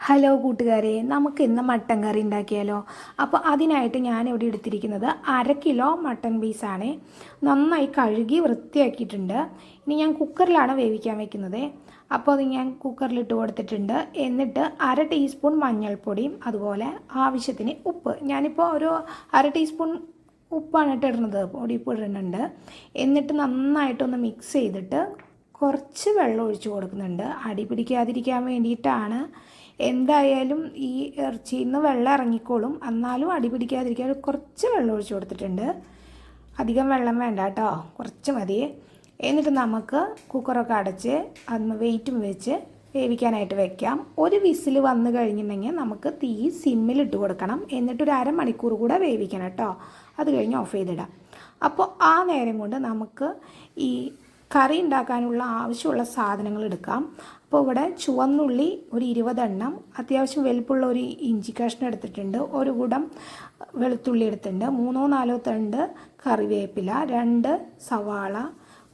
Hello കൂട്ടുകാരെ നമുക്ക് ഇന്ന് മട്ടൻ കറി ഉണ്ടാക്കിയാലോ? അപ്പോൾ അതിനായിട്ട് ഞാൻ ഇവിടെ എടുത്തിരിക്കുന്നത് അര കിലോ മട്ടൻ പീസാണ്. നന്നായി കഴുകി വൃത്തിയാക്കിയിട്ടുണ്ട്. ഇനി ഞാൻ കുക്കറിലാണ് വേവിക്കാൻ വെക്കുന്നത്. അപ്പോൾ അത് ഞാൻ കുക്കറിലിട്ട് കൊടുത്തിട്ടുണ്ട്. എന്നിട്ട് അര ടീസ്പൂൺ മഞ്ഞൾപ്പൊടിയും അതുപോലെ ആവശ്യത്തിന് ഉപ്പ്. ഞാനിപ്പോൾ ഒരു അര ടീസ്പൂൺ ഉപ്പാണ് ഇട്ട് ഇടുന്നത്. പൊടിയുപ്പ് ഇടുന്നുണ്ട്. എന്നിട്ട് നന്നായിട്ടൊന്ന് മിക്സ് ചെയ്തിട്ട് കുറച്ച് വെള്ളം ഒഴിച്ച് കൊടുക്കുന്നുണ്ട്. അടി പിടിക്കാതിരിക്കാൻ വേണ്ടിയിട്ടാണ്. എന്തായാലും ഈ ഇറച്ചിയിൽ നിന്ന് വെള്ളം ഇറങ്ങിക്കോളും. എന്നാലും അടി പിടിക്കാതിരിക്കാൻ കുറച്ച് വെള്ളം ഒഴിച്ചു കൊടുത്തിട്ടുണ്ട്. അധികം വെള്ളം വേണ്ട കേട്ടോ. കുറച്ച് മതി. എന്നിട്ട് നമുക്ക് കുക്കറൊക്കെ അടച്ച് അന്ന് വെയിറ്റും വെച്ച് വേവിക്കാനായിട്ട് വെക്കാം. ഒരു വിസിൽ വന്നു കഴിഞ്ഞിട്ടുണ്ടെങ്കിൽ നമുക്ക് തീ സിമ്മിലിട്ട് കൊടുക്കണം. എന്നിട്ട് ഒരു അരമണിക്കൂർ കൂടെ വേവിക്കണം കേട്ടോ. അത് കഴിഞ്ഞ് ഓഫ് ചെയ്തിടാം. അപ്പോൾ ആ നേരം കൊണ്ട് നമുക്ക് ഈ കറി ഉണ്ടാക്കാനുള്ള ആവശ്യമുള്ള സാധനങ്ങൾ എടുക്കാം. അപ്പോൾ ഇവിടെ ചുവന്നുള്ളി ഒരു ഇരുപതെണ്ണം അത്യാവശ്യം വലുപ്പമുള്ള ഒരു ഇഞ്ചി കഷ്ണം എടുത്തിട്ടുണ്ട് ഒരു കൂടം വെളുത്തുള്ളി എടുത്തിട്ടുണ്ട് മൂന്നോ നാലോ തണ്ട് കറിവേപ്പില രണ്ട് സവാള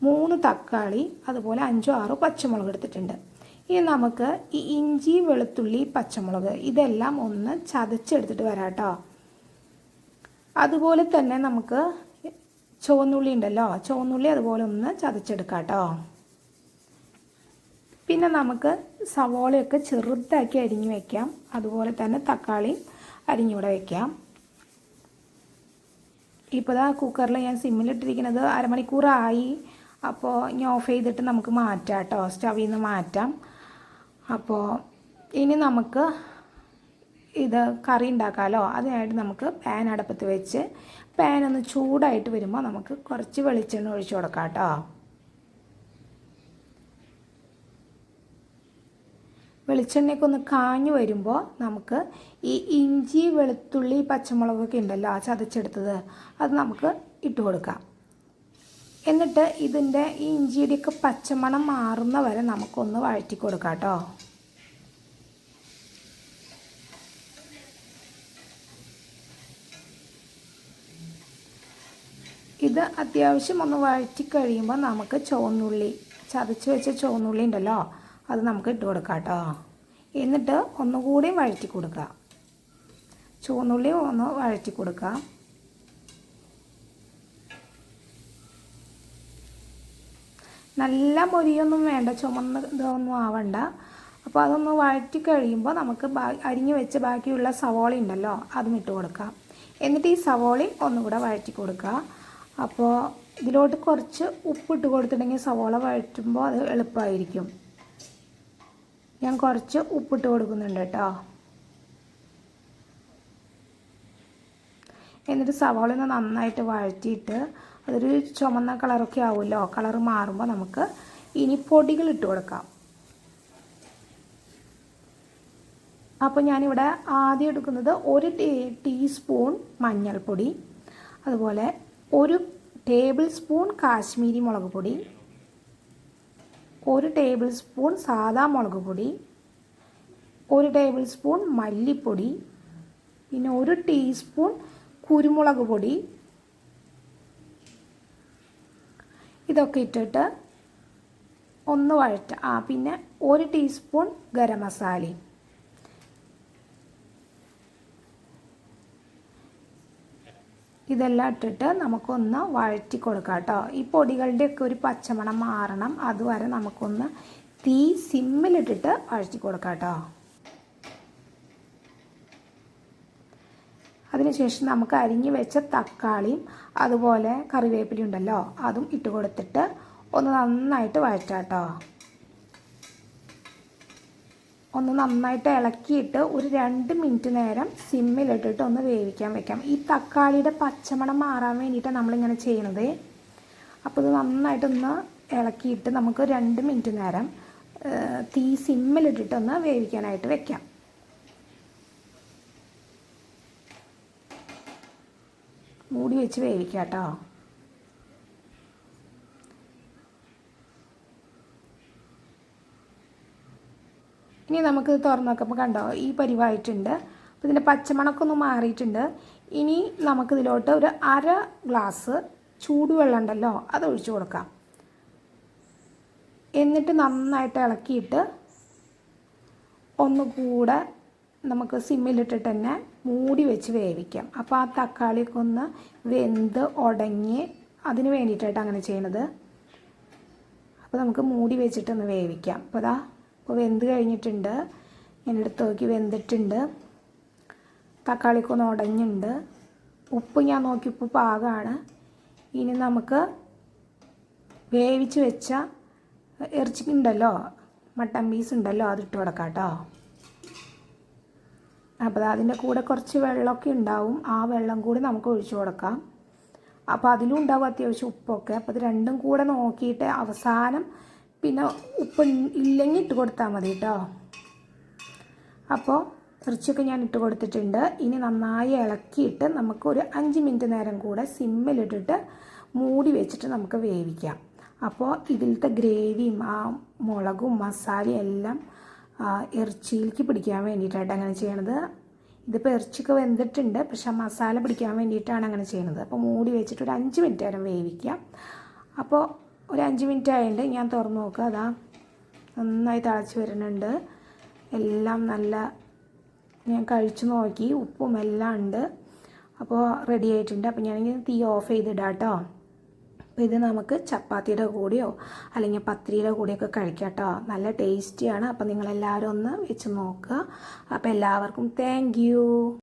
മൂന്ന് തക്കാളി അതുപോലെ അഞ്ചോ ആറോ പച്ചമുളക് എടുത്തിട്ടുണ്ട്. ഇനി നമുക്ക് ഈ ഇഞ്ചി വെളുത്തുള്ളി പച്ചമുളക് ഇതെല്ലാം ഒന്ന് ചതച്ചെടുത്തിട്ട് വരാം കേട്ടോ. അതുപോലെ തന്നെ നമുക്ക് ചുവന്നുള്ളി ഉണ്ടല്ലോ. ചുവന്നുള്ളി അതുപോലെ ഒന്ന് ചതച്ചെടുക്കാം കേട്ടോ പിന്നെ നമുക്ക് സവോളയൊക്കെ ചെറുതാക്കി അരിഞ്ഞു വയ്ക്കാം അതുപോലെ തന്നെ തക്കാളി അരിഞ്ഞൂടെ വയ്ക്കാം ഇപ്പോൾ ഇതാ കുക്കറിൽ ഞാൻ സിമ്മിലിട്ടിരിക്കുന്നത് അരമണിക്കൂറായി. അപ്പോൾ ഇനി ഓഫ് ചെയ്തിട്ട് നമുക്ക് മാറ്റാം കേട്ടോ സ്റ്റവിൽ നിന്ന് മാറ്റാം. അപ്പോൾ ഇനി നമുക്ക് ഇത് കറി ഉണ്ടാക്കാമല്ലോ അതിനായിട്ട് നമുക്ക് പാൻ അടുപ്പത്ത് വെച്ച് പാൻ ഒന്ന് ചൂടായിട്ട് വരുമ്പോൾ നമുക്ക് കുറച്ച് വെളിച്ചെണ്ണ ഒഴിച്ചു കൊടുക്കാം കേട്ടോ. വെളിച്ചെണ്ണയൊക്കെ ഒന്ന് കാഞ്ഞു വരുമ്പോൾ നമുക്ക് ഈ ഇഞ്ചി വെളുത്തുള്ളി പച്ചമുളകൊക്കെ ഉണ്ടല്ലോ ആ ചതച്ചെടുത്തത് അത് നമുക്ക് ഇട്ട് കൊടുക്കാം. എന്നിട്ട് ഇതിന്റെ ഈ ഇഞ്ചിയുടെയൊക്കെ പച്ചമണം മാറുന്ന വരെ നമുക്കൊന്ന് വഴറ്റി കൊടുക്കാം കേട്ടോ. ഇത് അത്യാവശ്യം ഒന്ന് വഴറ്റി കഴിയുമ്പോൾ നമുക്ക് ചുവന്നുള്ളി ചതച്ച് വെച്ച ചുവന്നുള്ളി ഉണ്ടല്ലോ അത് നമുക്ക് ഇട്ട് കൊടുക്കാം കേട്ടോ. എന്നിട്ട് ഒന്നുകൂടി വഴറ്റി കൊടുക്കുക. ചുവന്നുള്ളി ഒന്ന് വഴറ്റി കൊടുക്കുക. നല്ല മൊരിയൊന്നും വേണ്ട ചുമന്ന ഇതൊന്നും ആവണ്ട. അപ്പോൾ അതൊന്ന് വഴറ്റി കഴിയുമ്പോൾ നമുക്ക് അരിഞ്ഞു വെച്ച് ബാക്കിയുള്ള സവോള ഉണ്ടല്ലോ അതും ഇട്ട് കൊടുക്കാം. എന്നിട്ട് ഈ സവോളി ഒന്നുകൂടെ വഴറ്റി കൊടുക്കുക. അപ്പോൾ ഇതിലോട്ട് കുറച്ച് ഉപ്പിട്ട് കൊടുത്തിട്ടുണ്ടെങ്കിൽ സവോള വഴറ്റുമ്പോൾ അത് എളുപ്പമായിരിക്കും. ഞാൻ കുറച്ച് ഉപ്പിട്ട് കൊടുക്കുന്നുണ്ട് കേട്ടോ. എന്നിട്ട് സവോള നന്നായിട്ട് വഴറ്റിയിട്ട് അതൊരു ചുമന്ന കളറൊക്കെ ആവുമല്ലോ കളർ മാറുമ്പോൾ നമുക്ക് ഇനി പൊടികൾ ഇട്ട് കൊടുക്കാം. അപ്പോൾ ഞാനിവിടെ ആദ്യം എടുക്കുന്നത് ഒരു ടീസ്പൂൺ മഞ്ഞൾപ്പൊടി അതുപോലെ ഒരു ടേബിൾ സ്പൂൺ കാശ്മീരി മുളക് പൊടി ഒരു ടേബിൾ സ്പൂൺ സാദാ മുളക് പൊടി ഒരു ടേബിൾ സ്പൂൺ മല്ലിപ്പൊടി പിന്നെ ഒരു ടീസ്പൂൺ കുരുമുളക് പൊടി. ഇതൊക്കെ ഇട്ടിട്ട് ഒന്ന് വഴറ്റ. ആ പിന്നെ ഒരു ടീസ്പൂൺ ഗരം മസാലയും. ഇതെല്ലാം ഇട്ടിട്ട് നമുക്കൊന്ന് വഴറ്റി കൊടുക്കാം കേട്ടോ. ഈ പൊടികളുടെയൊക്കെ ഒരു പച്ചമണം മാറണം. അതുവരെ നമുക്കൊന്ന് തീ സിമ്മിലിട്ടിട്ട് വഴറ്റി കൊടുക്കാം കേട്ടോ. അതിനുശേഷം നമുക്ക് അരിഞ്ഞു വെച്ച തക്കാളിയും അതുപോലെ കറിവേപ്പിലയുണ്ടല്ലോ അതും ഇട്ട് കൊടുത്തിട്ട് ഒന്ന് നന്നായിട്ട് വഴറ്റാം കേട്ടോ. ഒന്ന് നന്നായിട്ട് ഇളക്കിയിട്ട് ഒരു രണ്ട് മിനിറ്റ് നേരം സിമ്മിലിട്ടിട്ട് ഒന്ന് വേവിക്കാൻ വെക്കാം. ഈ തക്കാളിയുടെ പച്ചമണം മാറാൻ വേണ്ടിയിട്ടാണ് നമ്മളിങ്ങനെ ചെയ്യണത്. അപ്പോൾ ഇത് നന്നായിട്ടൊന്ന് ഇളക്കിയിട്ട് നമുക്ക് രണ്ട് മിനിറ്റ് നേരം തീ സിമ്മിലിട്ടിട്ട് ഒന്ന് വേവിക്കാനായിട്ട് വെക്കാം. മൂടി വെച്ച് വേവിക്കാം കേട്ടോ. ഇനി നമുക്ക് തുറന്ന് നോക്കുമ്പോൾ കണ്ടോ ഈ പരിവായിട്ടുണ്ട്. അപ്പോൾ ഇതിന്റെ പച്ചമണമൊക്കെ ഒന്ന് മാറിയിട്ടുണ്ട്. ഇനി നമുക്കിതിലോട്ട് ഒരു അര ഗ്ലാസ് ചൂടുവെള്ളം ഉണ്ടല്ലോ അത് ഒഴിച്ചു കൊടുക്കാം. എന്നിട്ട് നന്നായിട്ട് ഇളക്കിയിട്ട് ഒന്നുകൂടെ നമുക്ക് സിമ്മിലിട്ടിട്ട് തന്നെ മൂടി വെച്ച് വേവിക്കാം. അപ്പോൾ ആ തക്കാളിയൊക്കെ ഒന്ന് വെന്ത് ഉടങ്ങി അതിന് വേണ്ടിയിട്ടായിട്ട് അങ്ങനെ ചെയ്യണത്. അപ്പോൾ നമുക്ക് മൂടി വെച്ചിട്ടൊന്ന് വേവിക്കാം. അപ്പോൾ അതാ ഇപ്പോൾ വെന്ത് കഴിഞ്ഞിട്ടുണ്ട്. ഞാൻ എടുത്ത് നോക്കി വെന്തിട്ടുണ്ട്. തക്കാളിക്കൊന്ന് ഉടഞ്ഞിട്ടുണ്ട് ഉപ്പ് ഞാൻ നോക്കി ഉപ്പ് പാകമാണ് ഇനി നമുക്ക് വേവിച്ച് വെച്ച ഇറച്ചിക്കുണ്ടല്ലോ മട്ടൻ പീസ് ഉണ്ടല്ലോ അതിട്ട് കൊടുക്കാം കേട്ടോ അപ്പോൾ അതിന്റെ കൂടെ കുറച്ച് വെള്ളമൊക്കെ ഉണ്ടാവും. ആ വെള്ളം കൂടി നമുക്ക് ഒഴിച്ചു കൊടുക്കാം. അപ്പോൾ അതിലും ഉണ്ടാവും അത്യാവശ്യം ഉപ്പൊക്കെ. അപ്പോൾ ഇത് രണ്ടും കൂടെ നോക്കിയിട്ട് അവസാനം പിന്നെ ഉപ്പ് ഇല്ലെങ്കിൽ ഇട്ട് കൊടുത്താൽ മതി കേട്ടോ. അപ്പോൾ ഇറച്ചിയൊക്കെ ഞാൻ ഇട്ട് കൊടുത്തിട്ടുണ്ട്. ഇനി നന്നായി ഇളക്കിയിട്ട് നമുക്ക് ഒരു അഞ്ച് മിനിറ്റ് നേരം കൂടെ സിമ്മിലിട്ടിട്ട് മൂടി വെച്ചിട്ട് നമുക്ക് വേവിക്കാം. അപ്പോൾ ഇതിലത്തെ ഗ്രേവിയും ആ മുളകും മസാലയും എല്ലാം ഇറച്ചിയിലേക്ക് പിടിക്കാൻ വേണ്ടിയിട്ടായിട്ട് അങ്ങനെ ചെയ്യണത്. ഇതിപ്പോൾ ഇറച്ചിയൊക്കെ വെന്തിട്ടുണ്ട്. പക്ഷെ ആ മസാല പിടിക്കാൻ വേണ്ടിയിട്ടാണ് അങ്ങനെ ചെയ്യുന്നത് അപ്പോൾ മൂടി വെച്ചിട്ട് ഒരു അഞ്ച് മിനിറ്റ് നേരം വേവിക്കാം. അപ്പോൾ ഒരു അഞ്ച് മിനിറ്റ് ആയുണ്ട്. ഞാൻ തുറന്ന് നോക്കുക അതാ നന്നായി തിളച്ച് വരുന്നുണ്ട്. എല്ലാം നല്ല ഞാൻ കഴിച്ചു നോക്കി. ഉപ്പും എല്ലാം ഉണ്ട്. അപ്പോൾ റെഡി ആയിട്ടുണ്ട്. അപ്പോൾ ഞാനിങ്ങനെ തീ ഓഫ് ചെയ്തിടാം കേട്ടോ അപ്പോൾ ഇത് നമുക്ക് ചപ്പാത്തിയുടെ കൂടെയോ അല്ലെങ്കിൽ പത്തിരിയുടെ കൂടെയൊക്കെ കഴിക്കാം കേട്ടോ നല്ല ടേസ്റ്റിയാണ് അപ്പോൾ നിങ്ങളെല്ലാവരും ഒന്ന് വെച്ച് നോക്കുക. അപ്പോൾ എല്ലാവർക്കും താങ്ക്